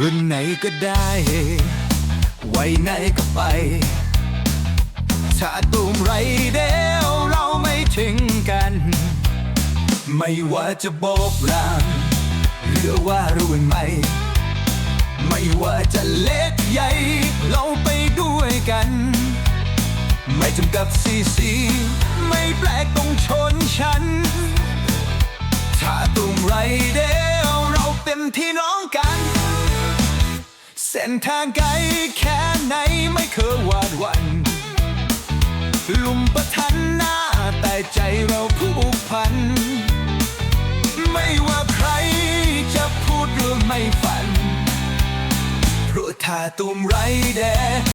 รุ่นไหนก็ได้ ไวัยไหนก็ไป ถ้าตูมไรเดี ไม่ว่าจะโบกรางหรือว่ารุ่นใหม่ ไม่ว่าจะเล็กใหญ่ เราไปด้วยกัน ไม่จำกับสีสี ไม่แปลกต้องชนฉัน ถ้าตูมไรเดียวเราเป็นที่น้องกัน เส้นทางไกลแค่ไหนไม่เคยหวาดหวันลุมประทันหน้าแต่ใจเราผูกพัน ถ้าตุ่มไรแด